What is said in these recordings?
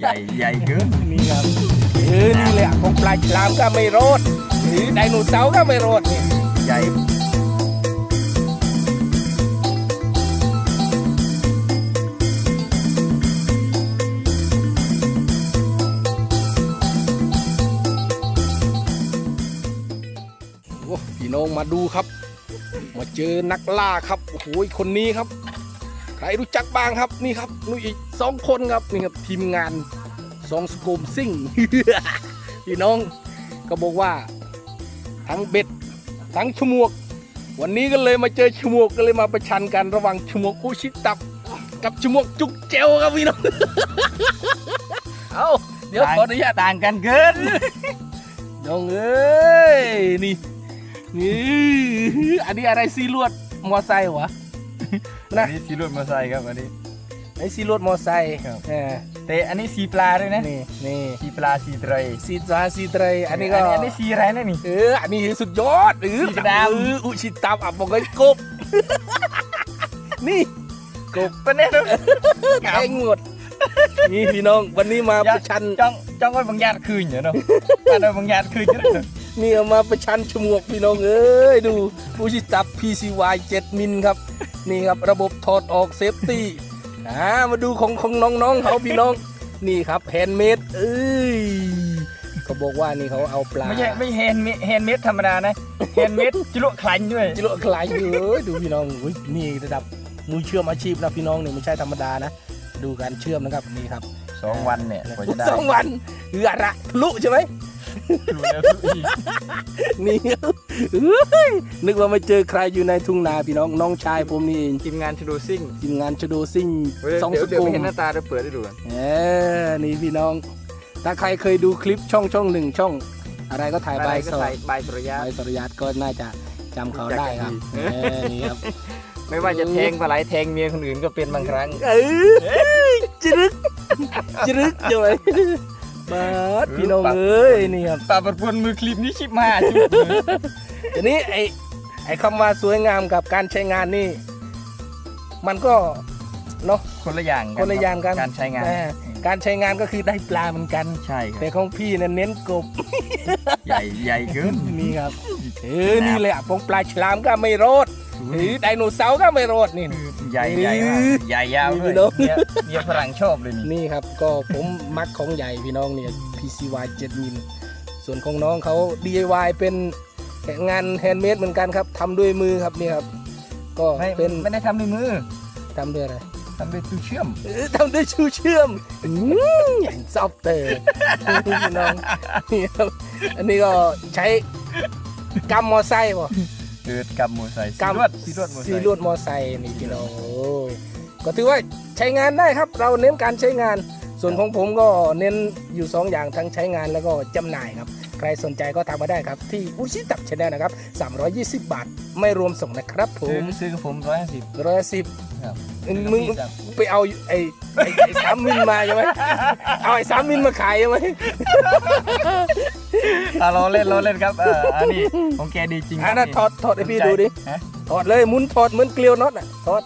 ใหญ่ใหญ่เกินนี่ครับเออนี่แหละของปลาฉลามก็ไม่รอดหรือไดโนเสาร์ก็ไม่รอดนี่ใหญ่โอ้พี่น้องมาดูครับ มาเจอนักล่าครับโอ้โหคนนี้ครับ ใครรู้จักบ้างครับนี่ครับนี่อีกสองคนครับนี่ครับทีมงานสองสโกมซิ่งพี่น้องก็บอกว่าทั้งเบ็ดทั้งชมวก วันนี้ก็เลยมาเจอชมวกก็เลยมาประชันกันระหว่างชมวกอุชิตับ กับชมวกจุกเจวครับพี่น้องเอาเดี๋ยวขออนุญาตต่างกันเกินน้องเอ้ยนี่นี่อันนี้อะไรซีลวดมอไซค์วะอั นะนนี้สีรถมอเตอร์ไซค์ครับอันนี้ไอซีลวดมอไซค์ครับเออแต่อันนี้สีปลาด้วยนะนี่นี่สีปลาสีไตรซีซาซีเตรอันนี้ก็อันนี้สีอะไรนะนี่เอออันนี้สุดยอดเออสีกระดาษเอออุชิตามอะบอกเลยกบนี่กบเป็นแน่นอนแทงหมดนี่พี่น้องวันนี้มาประชันจ้องจ้องไว้บางญาติคืนอยู่เนาะอันนั้นบางญาติคืนอยู่เนาะ นี่เอามาประชันฉมวกพี่น้องเอ้ยดูอุชิตับ PCY 7 มิลครับ นี่ครับระบบถอดออกเซฟตี้อ่ามาดูของของน้องๆเขาพี่น้องนี่ครับแฮนด์เมดเอ้ยเขาบอกว่านี่เขาเอาปลาไม่ใช่ไม่แฮนด์เมดแฮนด์เมดธรรมดานะแฮนด์เมดจิโร่คลันด้วยจิโร่คลายอยู่เอ้ยดูพี่น้องอุ๊ยนี่ระดับมือเชื่อมอาชีพนะพี่น้องนี่ไม่ใช่ธรรมดานะ ดูการเชื่อมนะครับนี่ครับสองวันเนี่ยกว่าจะได้สองวันเอือระทะลุใช่ไหม รู้แล้วทุกทีนี่เอ้ยนึกว่าไม่เจอใครอยู่ในทุ่งนาพี่น้องน้องชายผมนี่เองทีมงานชโดซิ่งทีมงานชโดซิ่งสองเดี๋ยสวเดี๋ยวกุไปลเห็นหน้าตาจะเปิดให้ดูกันเออนี่พี่น้อง ถ้าใครเคยดูคลิปช่องช่องหนึ่งช่อง อะไรก็ถ่ายอะใบไรสก็ดใส่ใบสุริยะ ใบสรยัตก็น่าจะจำเขาได้ครับรู้เอจักกันดีอนี่ครับ ไม่ว่าจะแทงปลาไหลแทงเมียคนอื่นก็เป็นบางครั้ง เออจรึกจรึกจัง เลยมาดพี่น้องเอ้ยนี่ครับปลาประพวนมือคลิปนี้ชิบมาชิบทีนี้ไอ้ไอ้คำว่าสวยงามกับการใช้งานนี่ มันก็เนาะคนละอย่างคนละอย่างกันการใช้งานเออการใช้งานก็คือได้ปลาเหมือนกันใช่คแต่รับของพี่เน่ะเน้นกบ ใหญ่ใหญ่เกินนี่ครับเออนี่แหละของปลาฉลามก็ไม่รอด หรือไดโนเสาร์ก็ไม่รอดนี่ ใหญ่ใหญ่มากใหญ่ยาวนี่ด้วยพี่น้องเมียเมียฝรั่งชอบเลยนี่นี่ครับ ก็ผมมักของใหญ่พี่น้องเนี่ย PCY 7มิลส่วนของน้องเขา DIY เป็นงานแฮนด์เมดเหมือนกันครับทำด้วยมือครับนี่ครับ ก็ไม่เป็นไม่ได้ทำด้วยมือทำด้วยอะไรทำด้วยตู้เชื่อมเออทำด้วยชูเชื่อมอืมอย่างซอฟเตอร์พี่น้องนี่ครับอันนี้ก็ใช้กำมอไซค์ป่ะ เกิดกำมอไซค์กสีรวดสีรวดมอไซสีค์ลวดมอไซค์นี่พี่น้องโอ้ยก็ถือว่าใช้งานได้ครับ เราเน้นการใช้งาน ส่วนของผมก็เน้นอยู่ 2 อย่างทั้งใช้งานแล้วก็จำหน่ายครับ ใครสนใจก็ทักมาได้ครับ ที่อุชิตับชาแนลนะครับ 320 บาท ไม่รวมส่งนะครับผซื้อมซื้อกับผมร้อยห้าสิบร้อยสิบครับมึงไปเอาไอ้ไอ้ไอ้สามมิลมาใช่ไหมเอาไอ้สามมิลมาขายใช่ไหมอะเราเล่นเราเล่นครับเอออันนี้ของแกดีจริงคอะรับน่ะถอดถอดให้พี่ดูดิฮะถอดเลยหมุนถอดเหมือนเกลียวน็อตอะถอด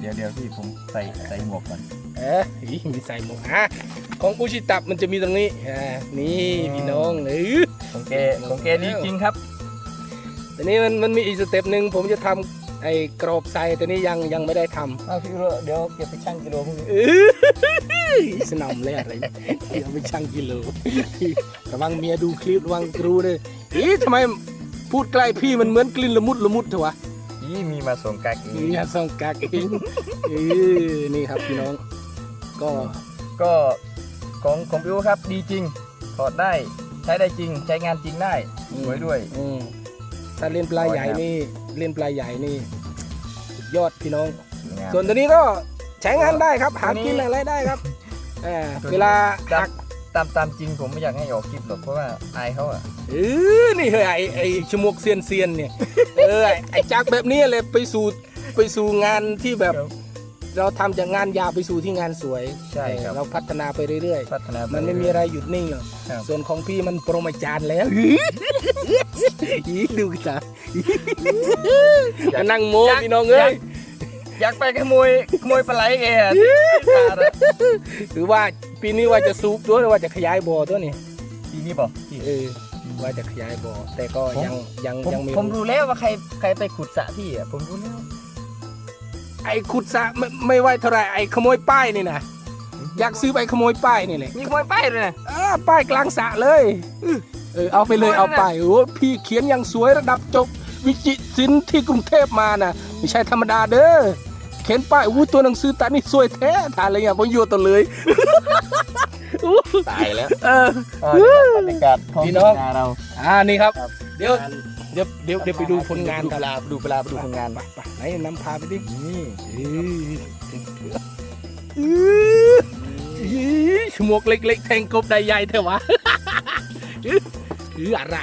เดี๋ยวเดี๋ยวพี่ผมใส่ใส่หมวกก่อนเอ๊ะอีมีใส่หมวกอะของอุชิตับมันจะมีตรงนี้อ่านี่พี่น้องเออของแกของแกดีจริงครับแต่นี้มันมันมีอีกสเต็ปหนึ่งผมจะทำไอ้กรอบใส่แต่นี้ยังยังไม่ได้ทำเอาพี่เดี๋ยวเก็บไปชั่งกิโลพวกนี้เออสนำเลยอะไรเดี๋ยวไปชั่งกิโลระวังเมียดูคลิประวังครูเลยอีทำไมพูดใกล้พี่มันเหมือนกลิ่นละมุดละมุดเถอะวะยี่มีมาส่งกักอีนี่กยส่องกากเองเออนี่ครับพี่น้อง ก็ก็ของของพี่โอครับดีจริงถอดได้ใช้ได้จริง ใช้งานจริงได้สวยด้วย อืมถ้าเล่นปลาใหญ่นี่เล่นปลาใหญ่นี่สุดยอดพี่น้องงามส่วนตัวนี้ก็ใช้งานได้ครับ หาตัวนี้กินอะไรได้ครับเออตัวนี้เวลาตาหัมกตามตามจริงผมไม่อยากให้ออกคลิปหรอกเพราะว่าอายเขาอะเออนี่เฮ้ยไอ้ไอ้ชมวกเซียนเซียนเนี่ยเออไอ้ไอ้จักรแบบนี้เลยไปสู่ไปสู่งานที่แบบ เราทำจากงานยาวไปสู่ที่งานสวยใช่ครับ เออเราพัฒนาไปเรื่อยพัฒนาๆ ปมันไม่มีอะไรหยุดนิ่งหรอกครับส่วนของพี่มันโปรมาจารย์แล้ว อีดูกันจ้ะมานั่งโม้พี่น้องเอ้ยอยากไปขโมยขโมยปลาไหลแกอะขาดอะหรือว่าปีนี้ว่าจะสูบตัวหรือว่าจะขยายบ่อตัวนี่ทีนี้ป่ะเออว่าจะขยายบ่อแต่ก็ผมยังยังผมยังไม่ผมรู้รู้แล้วว่าใครใครไปขุดสระพี่อะผมรู้แล้ว ไอ้ขุดสระไม่ไม่ไหวเท่าไหรไอ้ขโมยป้ายนี่นะอยากซื้อไปขโมยป้ายนี่แหละมีขโมยป้ายด้วยนะอ่าป้ายกลางสระเลยเออเอาไปเลยเอาไปโอ้พี่เขียนอย่างสวยระดับจบ วิจิตรศิลป์ที่กรุงเทพมานะไม่ใช่ธรรมดาเด้อเขียนป้ายอู้ตัวหนังสือตานี่สวยแท้ทานอะไรเงี้ยผมโยตัวเลย ตายแล้วเออบรรยากาศของพี่น้องาเรา อ่านี่ครับครับเดี๋ยว เดี๋ยวเดี๋ยวเดี๋ยวไปดูผลงานดูกัปนลาดูปลาดูผลงานไปไปไหนนำพาไปดิ นี่ชมวกเล็ก ๆ แทงกบได้ใหญ่เถอะวะอืออะไร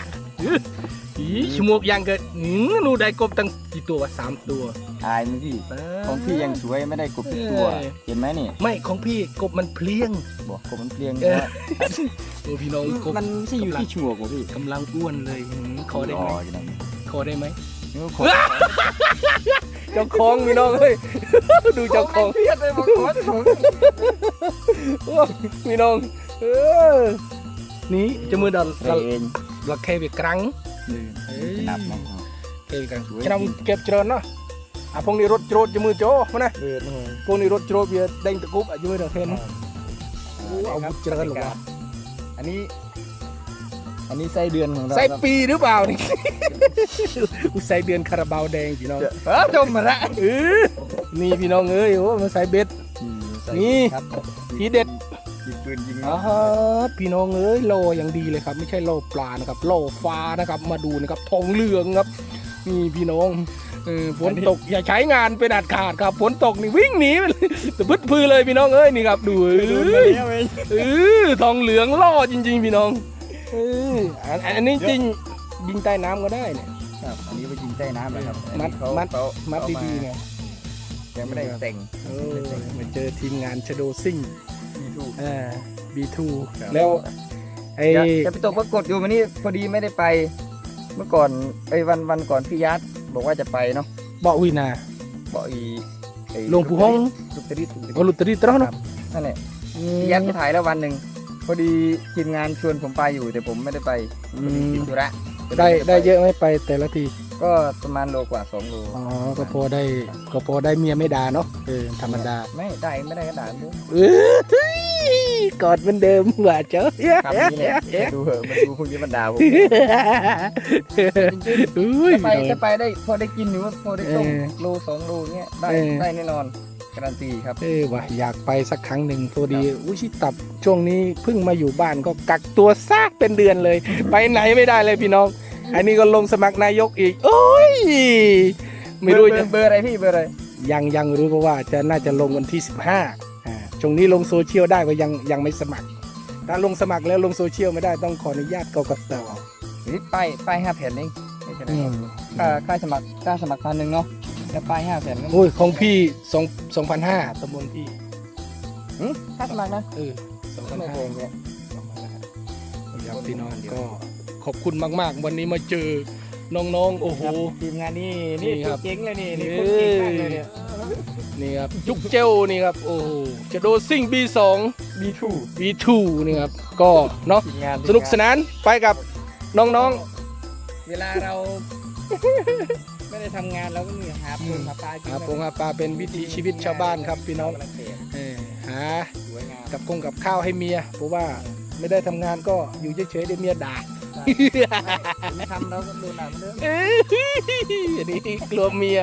อีชมวกยังเกิดอือหนูได้กบตั้งกี่ตัววะสามตัว ตายมั้งพี่ของพี่ยังสวยไม่ได้กบทุกตัวเออเห็นไหมนี่ ไม่ของพี่กบมันเพลี้ยงบอกกบมันเปลียงเออนะโอ้พี่น้องกบมันไม่ใช่อยู่ที่ชัวร์ของพี่กำลังอ้วนเลยอืมขอได้ไหมอยู่นะขอได้ไหมนี่ก็ขอเจ้าของพี่น้องเฮ้ยดูเจ้าของเครียดเลยบอกขอถุงโอ้พี่น้องเออนี่จะมือดันเองเราแค่ไปกรังนี่จะนับนะครับแค่ไปกรังสวยจะนำเก็บเจริญเนาะ อะพวกนี้รถโจรจะมือโจมานะเดือดเลยพวกนี้รถโจรเบียร์เด้งตะกุบอะจะมือเดังเทนโอ้เอาบุญเจริญหรอวะอันนี้อันนี้ไส้เดือนของเราใส่ครับปีหรือเปล่านี่อุยใส่เดือนคาราบาวแดงพี่น้องเออจมมาละเออนี่พี่น้องเอ้ยโอ้มาใส่เบ็ดนี่ครับทีเด็ดยิงปืนยิงอ่าพี่น้องเอ้ยโลอย่างดีเลยครับ ไม่ใช่โลปลานะครับโลฟ้านะครับ มาดูนะครับทองเหลืองครับนี่พี่น้อง เออฝนตกอย่าใช้งานเป็นอัดขาดครับฝนตกนี่วิ่งหนีไปเลยตะพึดพือเลยพี่น้องเอ้ยนี่ครับดูเอ้ดูมายแล้วเองเออทองเหลืองล่อจริง ๆ พี่น้องเอออันอันนี้จริงยิงใต้น้ำก็ได้เนี่ยครับอันนี้ไปยิงใต้น้ำเลยครับมัดเขามัดเขามัดเอาาดีๆไงยังไม่ได้แต่งเออมาเจอทีมงานชโดซิ่งมีทูอ่าบีทูครับแล้วไอ้จะไปตกปรากฏอยู่วันนี้พอดีไม่ได้ไป เมื่อก่อนไอ้ยวันวันก่อนพี่ยัด บอกว่าจะไปเนาะเบาวินาบอกอีไอ้หลวงปู่ห้องลูกตะริดวลุตรีตรอเนาะนั่นแหละพี่ยัดไปถ่ายแล้ววันหนึ่งพอดีทีมงานชวนผมไปอยู่แต่ผมไม่ได้ไปอืพอดีมติดธุระ ได้ได้เยอะไหมไปแต่ละที ก็ประมาณโลกว่าสองโลอ๋อ ก็พอได้ก็พอได้เมียไม่ด่าเนาะเออธรรมดา ไม่ได้ไม่ได้ก็ด่าด้วยเออกอดเหมือนเดิมว่าเจ้าคำนี้แหละมาดูเหอะมาดูพวกนี้มันด่าผมอุ้ย จะไปจะไปได้พอได้กินอยู่พอได้ต้มเออ โลสองโลเงี้ยได้เออ ได้แน่นอน การันตีครับ เออว่ะอยากไปสักครั้งหนึ่งพอดีอุยชิตับช่วงนี้เพิ่งมาอยู่บ้านก็กักตัวซากเป็นเดือนเลย ไปไหนไม่ได้เลยพี่น้อง อันนี้ก็ลงสมัครนายกอีก โอ้ย ไม่รู้เบอจะร์เบอร์อะไรพี่เบอร์อะไรยังยังไม่รู้เพราะว่าจะน่าจะลงวันที่ 15อ่าช่วงนี้ลงโซเชียลได้ก็ยังยังไม่สมัคร ถ้าลงสมัครแล้วลงโซเชียลไม่ได้ต้องขออนุญาตกกตนี่ป้ายป้ายห้าแผ่นเองไม่เป็นไรค่าค่าสมัครค่าสมัครพันหนึ่งเนาะ แล้วป้ายห้าแผ่นก็โอ้ยของพี่สองสองพันห้าตำบลพี่หึค่าสมัครนะเออสองพันไม่ห้าแพงเนี่ยครับพี่น้องก็ขอบคุณมาก ๆ วันนี้มาเจอน้องๆ โอ้โหทีมงานนี่นี่นี่ครับเจ๋งเลยนี่นี่เอ้คยนเก่งมากเลยเนี่ย นี่ครับจุกเจลนี่ครับโอ้โหจะโดซิ่ง B2 บีทู B2 นี่ครับก็เนาะทีมงานสนุกสนานไปกับน้องเวลาเรา ไม่ได้ทำงานเราก็มีหาปูหาปลาๆกินหาปงหาปลาเป็นวิถีชีวิตชาวบ้านครับพี่น้องกำลัเสพเออหาสวยงามกับคงกับข้าวให้เมียเพราะว่าไม่ได้ทำงานก็อยู่เฉยๆเดี๋ยวเมียด่า ไม่ทำเราก็โดนหนักเรื่องเอ้ยอันนี้กลัวเมีย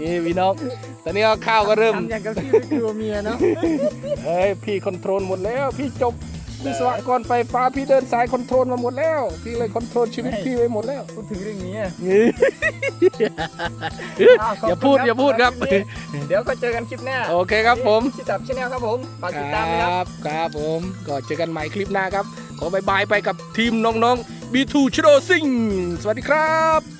นี่พี่น้อง ตอนนี้ก็ข้าวก็เริ่ม ทำอย่างกับที่ไม่กลัวเมียเนาะ เฮ้ยพี่คอนโทรลหมดแล้ว พี่จบ วิศวกรไฟฟ้าพี่เดินสายคอนโทรลมาหมดแล้ว พี่เลยคอนโทรลชีวิตพี่ไว้หมดแล้วพูดถึงเรื่องนี้อะนี่อ้วขบอย่าคุณพูดครับอย่าพูดครับเดี๋ยวก็เจอกันคลิปหน้าโอเคครับผมชิตับชาแนลครับผมฝากคติดรตามนะคัรับบครับผมก็เจอกันใหม่คลิปหน้าครับ ขอบายบายไปกับทีมน้องๆ B2 ชโดซิงสวัสดีครับ